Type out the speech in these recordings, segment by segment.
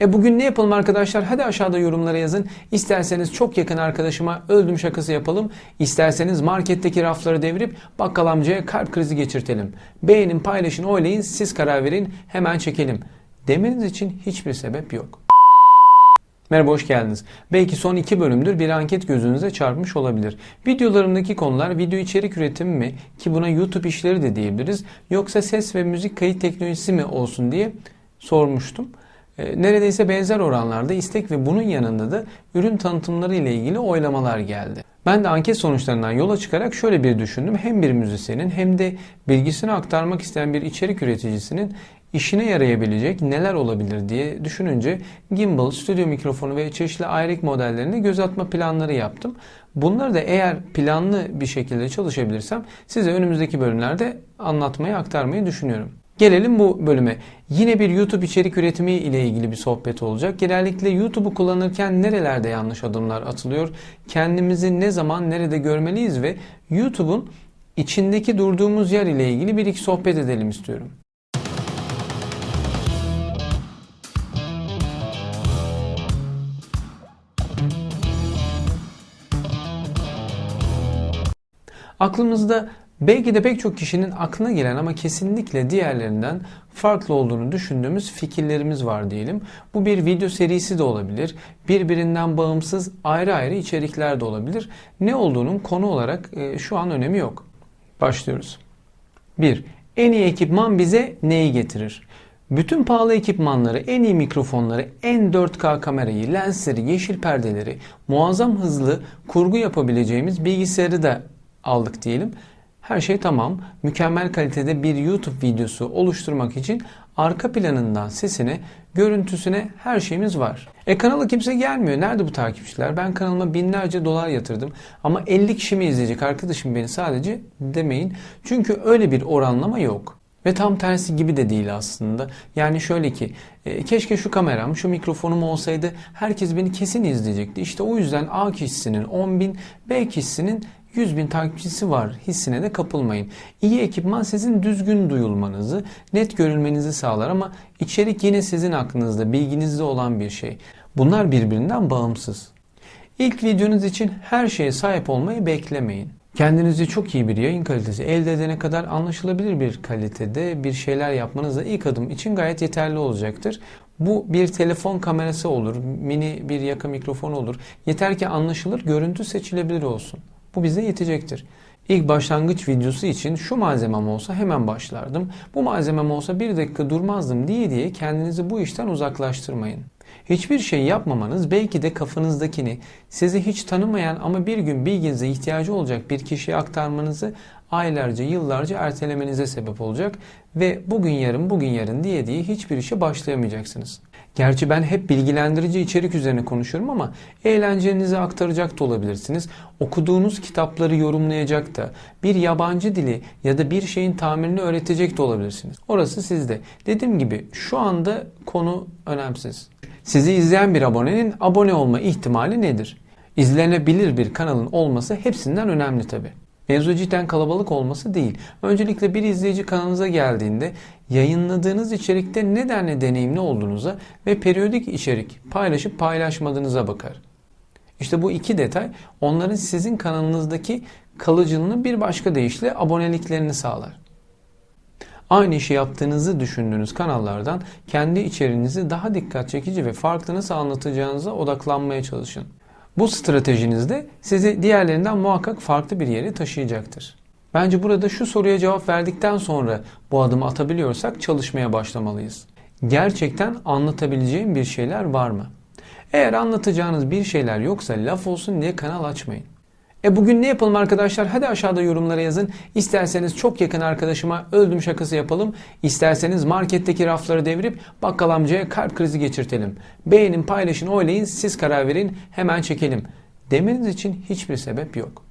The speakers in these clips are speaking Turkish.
E bugün ne yapalım arkadaşlar? Hadi aşağıda yorumlara yazın. İsterseniz çok yakın arkadaşıma öldüm şakası yapalım. İsterseniz marketteki rafları devirip bakkal amcaya kalp krizi geçirtelim. Beğenin, paylaşın, oylayın, siz karar verin, hemen çekelim. Demeniz için hiçbir sebep yok. Merhaba hoş geldiniz. Belki son iki bölümdür bir anket gözünüze çarpmış olabilir. Videolarımdaki konular video içerik üretimi mi ki buna YouTube işleri de diyebiliriz yoksa ses ve müzik kayıt teknolojisi mi olsun diye sormuştum. E, Neredeyse benzer oranlarda istek ve bunun yanında da ürün tanıtımları ile ilgili oylamalar geldi. Ben de anket sonuçlarından yola çıkarak şöyle bir düşündüm. Hem bir müzisyenin hem de bilgisini aktarmak isteyen bir içerik üreticisinin işine yarayabilecek neler olabilir diye düşününce gimbal, stüdyo mikrofonu ve çeşitli ayrık modellerine göz atma planları yaptım. Bunları da eğer planlı bir şekilde çalışabilirsem size önümüzdeki bölümlerde anlatmayı, aktarmayı düşünüyorum. Gelelim bu bölüme. Yine bir YouTube içerik üretimi ile ilgili bir sohbet olacak. Genellikle YouTube'u kullanırken nerelerde yanlış adımlar atılıyor? Kendimizi ne zaman nerede görmeliyiz ve YouTube'un içindeki durduğumuz yer ile ilgili bir iki sohbet edelim istiyorum. Aklımızda belki de pek çok kişinin aklına gelen ama kesinlikle diğerlerinden farklı olduğunu düşündüğümüz fikirlerimiz var diyelim. Bu bir video serisi de olabilir. Birbirinden bağımsız ayrı ayrı içerikler de olabilir. Ne olduğunun konu olarak e, şu an önemi yok. Başlıyoruz. 1. En iyi ekipman bize neyi getirir? Bütün pahalı ekipmanları, en iyi mikrofonları, en 4K kamerayı, lensleri, yeşil perdeleri, muazzam hızlı kurgu yapabileceğimiz bilgisayarı da aldık diyelim. Her şey tamam. Mükemmel kalitede bir YouTube videosu oluşturmak için arka planından sesine, görüntüsüne her şeyimiz var. E kanala kimse gelmiyor. Nerede bu takipçiler? Ben kanalıma binlerce dolar yatırdım. Ama 50 kişi mi izleyecek arkadaşım beni sadece demeyin. Çünkü öyle bir oranlama yok. Ve tam tersi gibi de değil aslında. Yani şöyle ki e, keşke şu kameram, şu mikrofonum olsaydı herkes beni kesin izleyecekti. İşte o yüzden A kişisinin 10 bin, B kişisinin 100 bin takipçisi var hissine de kapılmayın. İyi ekipman sizin düzgün duyulmanızı, net görülmenizi sağlar ama içerik yine sizin aklınızda, bilginizde olan bir şey. Bunlar birbirinden bağımsız. İlk videonuz için her şeye sahip olmayı beklemeyin. Kendinizi çok iyi bir yayın kalitesi elde edene kadar anlaşılabilir bir kalitede bir şeyler yapmanız da ilk adım için gayet yeterli olacaktır. Bu bir telefon kamerası olur, mini bir yaka mikrofon olur. Yeter ki anlaşılır, görüntü seçilebilir olsun. Bu bize yetecektir. İlk başlangıç videosu için şu malzemem olsa hemen başlardım. Bu malzemem olsa bir dakika durmazdım diye diye kendinizi bu işten uzaklaştırmayın. Hiçbir şey yapmamanız belki de kafanızdakini sizi hiç tanımayan ama bir gün bilginize ihtiyacı olacak bir kişiye aktarmanızı aylarca, yıllarca ertelemenize sebep olacak ve bugün yarın, bugün yarın diye diye hiçbir işe başlayamayacaksınız. Gerçi ben hep bilgilendirici içerik üzerine konuşuyorum ama eğlencenizi aktaracak da olabilirsiniz. Okuduğunuz kitapları yorumlayacak da, bir yabancı dili ya da bir şeyin tamirini öğretecek de olabilirsiniz. Orası sizde. Dediğim gibi şu anda konu önemsiz. Sizi izleyen bir abonenin abone olma ihtimali nedir? İzlenebilir bir kanalın olması hepsinden önemli tabi. Mevzu cidden kalabalık olması değil. Öncelikle bir izleyici kanalınıza geldiğinde yayınladığınız içerikte ne denli deneyimli olduğunuza ve periyodik içerik paylaşıp paylaşmadığınıza bakar. İşte bu iki detay onların sizin kanalınızdaki kalıcılığını bir başka deyişle aboneliklerini sağlar. Aynı işi yaptığınızı düşündüğünüz kanallardan kendi içeriğinizi daha dikkat çekici ve farklı nasıl anlatacağınıza odaklanmaya çalışın. Bu stratejinizde sizi diğerlerinden muhakkak farklı bir yere taşıyacaktır. Bence burada şu soruya cevap verdikten sonra bu adımı atabiliyorsak çalışmaya başlamalıyız. Gerçekten anlatabileceğim bir şeyler var mı? Eğer anlatacağınız bir şeyler yoksa laf olsun diye kanal açmayın. E bugün ne yapalım arkadaşlar? Hadi aşağıda yorumlara yazın. İsterseniz çok yakın arkadaşıma öldüm şakası yapalım. İsterseniz marketteki rafları devirip bakkal amcaya kalp krizi geçirtelim. Beğenin, paylaşın, oylayın, siz karar verin, hemen çekelim. Demeniz için hiçbir sebep yok.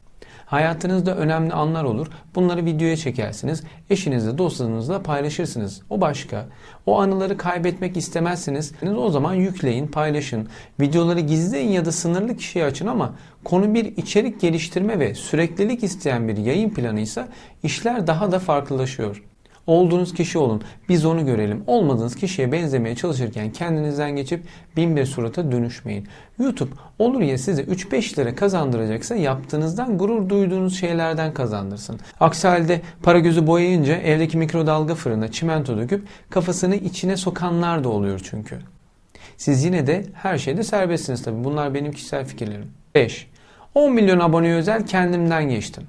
Hayatınızda önemli anlar olur. Bunları videoya çekersiniz. Eşinizle, dostlarınızla paylaşırsınız. O başka. O anıları kaybetmek istemezsiniz. O zaman yükleyin, paylaşın. Videoları gizleyin ya da sınırlı kişiye açın ama konu bir içerik geliştirme ve süreklilik isteyen bir yayın planıysa işler daha da farklılaşıyor. Olduğunuz kişi olun. Biz onu görelim. Olmadığınız kişiye benzemeye çalışırken kendinizden geçip bin bir surata dönüşmeyin. YouTube olur ya size 3-5 lira kazandıracaksa yaptığınızdan gurur duyduğunuz şeylerden kazandırsın. Aksi halde para gözü boyayınca evdeki mikrodalga fırına çimento döküp kafasını içine sokanlar da oluyor çünkü. Siz yine de her şeyde serbestsiniz tabii. Bunlar benim kişisel fikirlerim. 5. 10 milyon abone özel kendimden geçtim.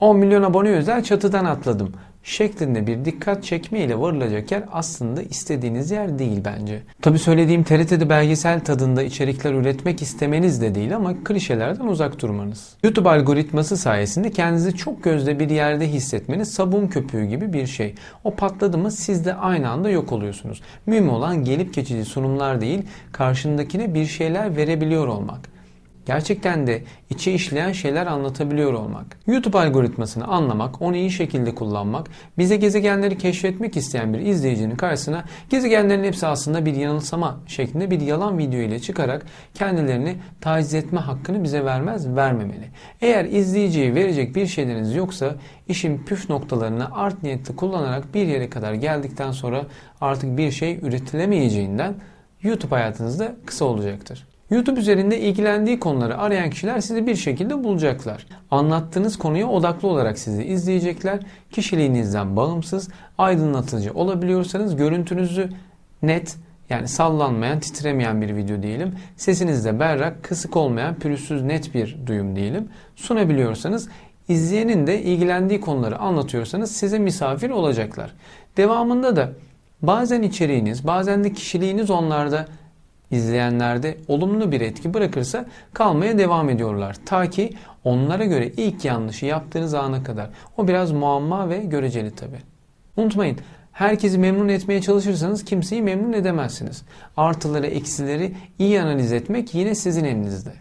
10 milyon abone özel çatıdan atladım şeklinde bir dikkat çekme ile varılacak yer aslında istediğiniz yer değil bence. Tabi söylediğim TRT'de belgesel tadında içerikler üretmek istemeniz de değil ama klişelerden uzak durmanız. YouTube algoritması sayesinde kendinizi çok gözde bir yerde hissetmeniz sabun köpüğü gibi bir şey. O patladı mı siz de aynı anda yok oluyorsunuz. Mühim olan gelip geçici sunumlar değil karşındakine bir şeyler verebiliyor olmak gerçekten de içe işleyen şeyler anlatabiliyor olmak. YouTube algoritmasını anlamak, onu iyi şekilde kullanmak, bize gezegenleri keşfetmek isteyen bir izleyicinin karşısına gezegenlerin hepsi aslında bir yanılsama şeklinde bir yalan video ile çıkarak kendilerini taciz etme hakkını bize vermez, vermemeli. Eğer izleyiciye verecek bir şeyleriniz yoksa işin püf noktalarını art niyetli kullanarak bir yere kadar geldikten sonra artık bir şey üretilemeyeceğinden YouTube hayatınızda kısa olacaktır. YouTube üzerinde ilgilendiği konuları arayan kişiler sizi bir şekilde bulacaklar. Anlattığınız konuya odaklı olarak sizi izleyecekler. Kişiliğinizden bağımsız, aydınlatıcı olabiliyorsanız görüntünüzü net, yani sallanmayan, titremeyen bir video diyelim. Sesiniz de berrak, kısık olmayan, pürüzsüz, net bir duyum diyelim. Sunabiliyorsanız izleyenin de ilgilendiği konuları anlatıyorsanız size misafir olacaklar. Devamında da bazen içeriğiniz, bazen de kişiliğiniz onlarda izleyenlerde olumlu bir etki bırakırsa kalmaya devam ediyorlar. Ta ki onlara göre ilk yanlışı yaptığınız ana kadar. O biraz muamma ve göreceli tabi. Unutmayın herkesi memnun etmeye çalışırsanız kimseyi memnun edemezsiniz. Artıları eksileri iyi analiz etmek yine sizin elinizde.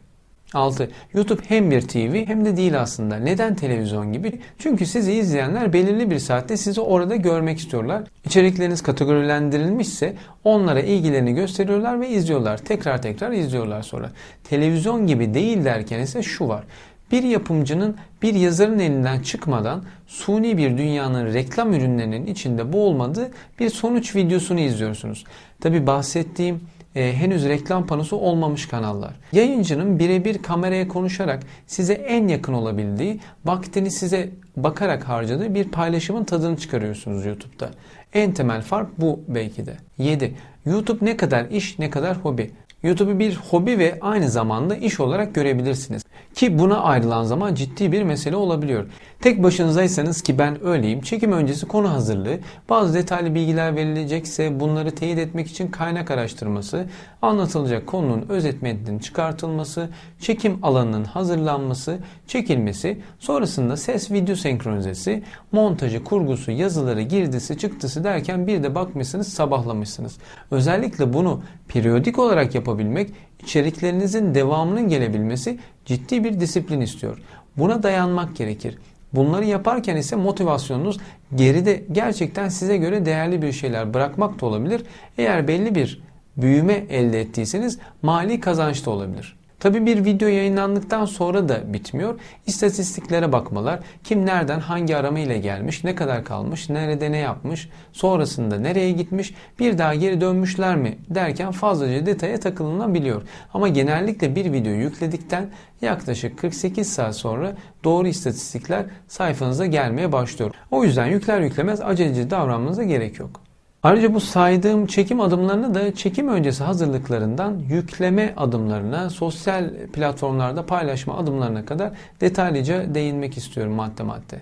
6. YouTube hem bir TV hem de değil aslında. Neden televizyon gibi? Çünkü sizi izleyenler belirli bir saatte sizi orada görmek istiyorlar. İçerikleriniz kategorilendirilmişse onlara ilgilerini gösteriyorlar ve izliyorlar. Tekrar tekrar izliyorlar sonra. Televizyon gibi değil derken ise şu var. Bir yapımcının bir yazarın elinden çıkmadan suni bir dünyanın reklam ürünlerinin içinde boğulmadığı bir sonuç videosunu izliyorsunuz. Tabi bahsettiğim e, henüz reklam panosu olmamış kanallar. Yayıncının birebir kameraya konuşarak size en yakın olabildiği, vaktini size bakarak harcadığı bir paylaşımın tadını çıkarıyorsunuz YouTube'da. En temel fark bu belki de. 7. YouTube ne kadar iş ne kadar hobi. YouTube'u bir hobi ve aynı zamanda iş olarak görebilirsiniz. Ki buna ayrılan zaman ciddi bir mesele olabiliyor. Tek başınızaysanız ki ben öyleyim. Çekim öncesi konu hazırlığı, bazı detaylı bilgiler verilecekse bunları teyit etmek için kaynak araştırması, anlatılacak konunun özet metninin çıkartılması, çekim alanının hazırlanması, çekilmesi, sonrasında ses video senkronizesi, montajı, kurgusu, yazıları, girdisi, çıktısı derken bir de bakmışsınız sabahlamışsınız. Özellikle bunu periyodik olarak yapabilmek içeriklerinizin devamının gelebilmesi ciddi bir disiplin istiyor. Buna dayanmak gerekir. Bunları yaparken ise motivasyonunuz geride gerçekten size göre değerli bir şeyler bırakmak da olabilir. Eğer belli bir büyüme elde ettiyseniz mali kazanç da olabilir. Tabi bir video yayınlandıktan sonra da bitmiyor. İstatistiklere bakmalar, kim nereden hangi arama ile gelmiş, ne kadar kalmış, nerede ne yapmış, sonrasında nereye gitmiş, bir daha geri dönmüşler mi derken fazlaca detaya takılınabiliyor. Ama genellikle bir video yükledikten yaklaşık 48 saat sonra doğru istatistikler sayfanıza gelmeye başlıyor. O yüzden yükler yüklemez aceleci davranmanıza gerek yok. Ayrıca bu saydığım çekim adımlarını da çekim öncesi hazırlıklarından yükleme adımlarına, sosyal platformlarda paylaşma adımlarına kadar detaylıca değinmek istiyorum madde madde.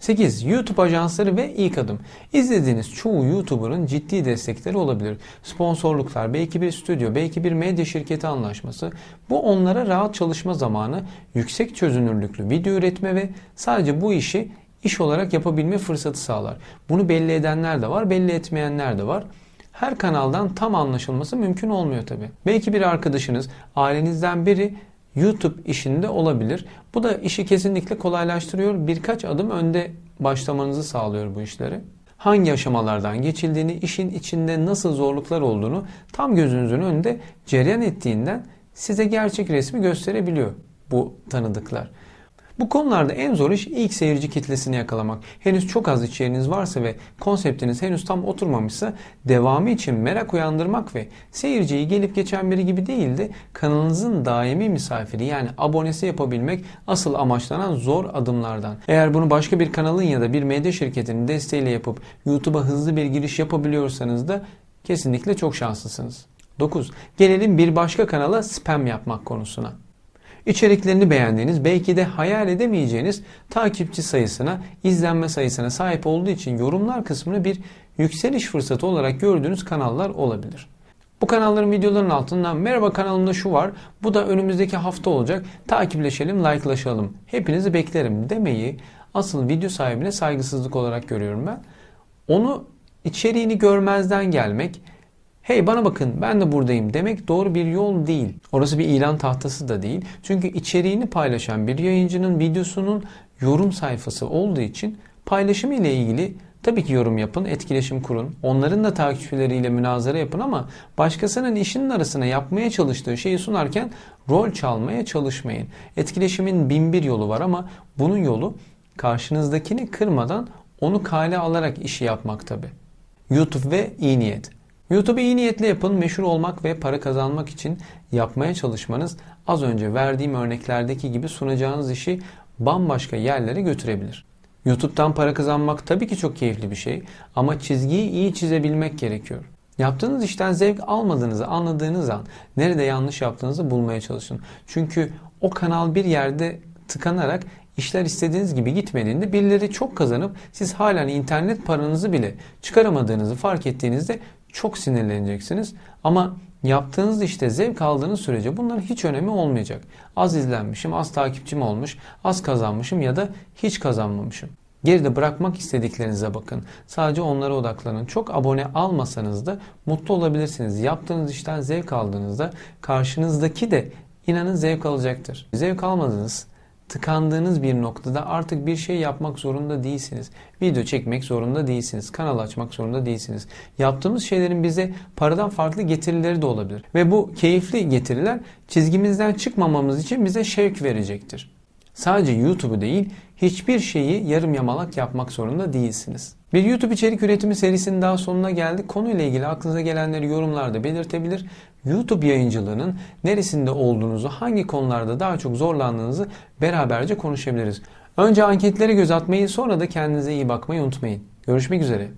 8. YouTube ajansları ve ilk adım. İzlediğiniz çoğu YouTuber'ın ciddi destekleri olabilir. Sponsorluklar, belki bir stüdyo, belki bir medya şirketi anlaşması. Bu onlara rahat çalışma zamanı, yüksek çözünürlüklü video üretme ve sadece bu işi iş olarak yapabilme fırsatı sağlar. Bunu belli edenler de var, belli etmeyenler de var. Her kanaldan tam anlaşılması mümkün olmuyor tabi. Belki bir arkadaşınız, ailenizden biri YouTube işinde olabilir. Bu da işi kesinlikle kolaylaştırıyor. Birkaç adım önde başlamanızı sağlıyor bu işleri. Hangi aşamalardan geçildiğini, işin içinde nasıl zorluklar olduğunu tam gözünüzün önünde cereyan ettiğinden size gerçek resmi gösterebiliyor bu tanıdıklar. Bu konularda en zor iş ilk seyirci kitlesini yakalamak. Henüz çok az içeriğiniz varsa ve konseptiniz henüz tam oturmamışsa devamı için merak uyandırmak ve seyirciyi gelip geçen biri gibi değil de kanalınızın daimi misafiri yani abonesi yapabilmek asıl amaçlanan zor adımlardan. Eğer bunu başka bir kanalın ya da bir medya şirketinin desteğiyle yapıp YouTube'a hızlı bir giriş yapabiliyorsanız da kesinlikle çok şanslısınız. 9. Gelelim bir başka kanala spam yapmak konusuna. İçeriklerini beğendiğiniz, belki de hayal edemeyeceğiniz takipçi sayısına, izlenme sayısına sahip olduğu için yorumlar kısmını bir yükseliş fırsatı olarak gördüğünüz kanallar olabilir. Bu kanalların videoların altından merhaba kanalımda şu var, bu da önümüzdeki hafta olacak, takipleşelim, likelaşalım, hepinizi beklerim demeyi asıl video sahibine saygısızlık olarak görüyorum ben. Onu içeriğini görmezden gelmek, hey bana bakın ben de buradayım demek doğru bir yol değil. Orası bir ilan tahtası da değil. Çünkü içeriğini paylaşan bir yayıncının videosunun yorum sayfası olduğu için paylaşımı ile ilgili tabii ki yorum yapın, etkileşim kurun. Onların da takipçileriyle münazara yapın ama başkasının işinin arasına yapmaya çalıştığı şeyi sunarken rol çalmaya çalışmayın. Etkileşimin bin bir yolu var ama bunun yolu karşınızdakini kırmadan onu kale alarak işi yapmak tabii. YouTube ve iyi niyet. YouTube'u iyi niyetle yapın, meşhur olmak ve para kazanmak için yapmaya çalışmanız az önce verdiğim örneklerdeki gibi sunacağınız işi bambaşka yerlere götürebilir. YouTube'dan para kazanmak tabii ki çok keyifli bir şey ama çizgiyi iyi çizebilmek gerekiyor. Yaptığınız işten zevk almadığınızı anladığınız an nerede yanlış yaptığınızı bulmaya çalışın. Çünkü o kanal bir yerde tıkanarak işler istediğiniz gibi gitmediğinde birileri çok kazanıp siz halen internet paranızı bile çıkaramadığınızı fark ettiğinizde çok sinirleneceksiniz. Ama yaptığınız işte zevk aldığınız sürece bunların hiç önemi olmayacak. Az izlenmişim, az takipçim olmuş, az kazanmışım ya da hiç kazanmamışım. Geride bırakmak istediklerinize bakın. Sadece onlara odaklanın. Çok abone almasanız da mutlu olabilirsiniz. Yaptığınız işten zevk aldığınızda karşınızdaki de inanın zevk alacaktır. Zevk almadınız tıkandığınız bir noktada artık bir şey yapmak zorunda değilsiniz. Video çekmek zorunda değilsiniz. Kanal açmak zorunda değilsiniz. Yaptığımız şeylerin bize paradan farklı getirileri de olabilir. Ve bu keyifli getiriler çizgimizden çıkmamamız için bize şevk verecektir. Sadece YouTube'u değil, hiçbir şeyi yarım yamalak yapmak zorunda değilsiniz. Bir YouTube içerik üretimi serisinin daha sonuna geldik. Konuyla ilgili aklınıza gelenleri yorumlarda belirtebilir. YouTube yayıncılığının neresinde olduğunuzu, hangi konularda daha çok zorlandığınızı beraberce konuşabiliriz. Önce anketlere göz atmayı sonra da kendinize iyi bakmayı unutmayın. Görüşmek üzere.